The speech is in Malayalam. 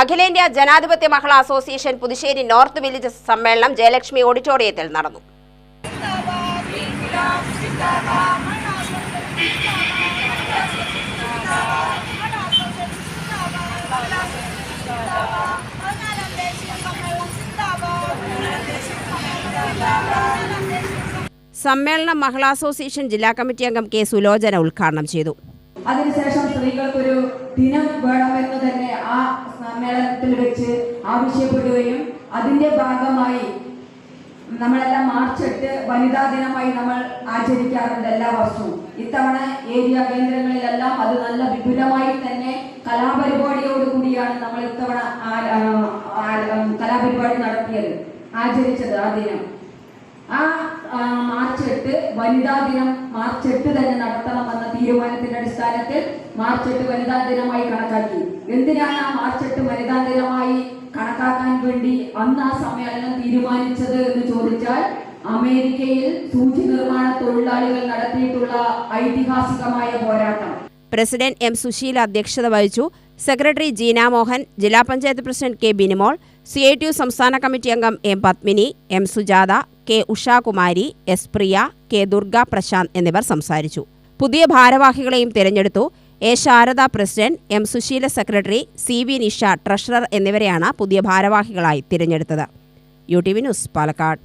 അഖിലേന്ത്യാ ജനാധിപത്യ മഹിളാ അസോസിയേഷൻ പുതുശ്ശേരി നോർത്ത് വില്ലേജ് സമ്മേളനം ജയലക്ഷ്മി ഓഡിറ്റോറിയത്തിൽ നടന്നു. സമ്മേളനം മഹിളാ അസോസിയേഷൻ ജില്ലാ കമ്മിറ്റി അംഗം കെ സുലോചന ഉദ്ഘാടനം ചെയ്തു. അതിനുശേഷം സ്ത്രീകൾക്കൊരു ദിനം വേണമെന്ന് തന്നെ ആ വെച്ച് ആവശ്യപ്പെടുകയും അതിന്റെ ഭാഗമായി നമ്മളെല്ലാം മാർച്ച് എട്ട് വനിതാ ദിനമായി നമ്മൾ ആചരിക്കാറുണ്ട് എല്ലാ വർഷവും. ഇത്തവണ ഏരിയ കേന്ദ്രങ്ങളിലെല്ലാം അത് നല്ല വിപുലമായി തന്നെ കലാപരിപാടിയോട് കൂടിയാണ് നമ്മൾ ഇത്തവണ കലാപരിപാടി നടത്തിയത് ആചരിച്ചത് ആ ദിനം. ആ, മാർച്ച് എട്ട് വനിതാ ദിനം മാർച്ച് എട്ട് തന്നെ നടത്തണമെന്ന തീരുമാനത്തിന്റെ അടിസ്ഥാനത്തിൽ മാർച്ച് എട്ട് വനിതാ ദിനമായി കണക്കാക്കി. എന്തിനാണ് ആ മാർച്ച് എട്ട് വനിതാ ദിനമായി കണക്കാക്കാൻ വേണ്ടി അന്ന് ആ സമ്മേളനം തീരുമാനിച്ചത് എന്ന് ചോദിച്ചാൽ അമേരിക്കയിൽ സൂചി നിർമ്മാണ തൊഴിലാളികൾ നടത്തിയിട്ടുള്ള ഐതിഹാസികമായ പോരാട്ടം. പ്രസിഡന്റ് എം സുശീൽ അധ്യക്ഷത വഹിച്ചു. സെക്രട്ടറി ജീന മോഹൻ ജില്ലാ panchayat president K Binimol C I T U സംസ്ഥാന കമ്മിറ്റി അംഗം M Padmini M Sujatha K Ushakumari S Priya K Durga Prashanth എന്നിവർ സംസാരിച്ചു. പുതിയ ഭാരവാഹികളെയും തിരഞ്ഞെടുത്തു. A Sharada president M Susheela secretary C V Nisha treasurer എന്നിവരെയാണ് പുതിയ ഭാരവാഹികളായി തിരഞ്ഞെടുത്തത്. U T V news Palakkad.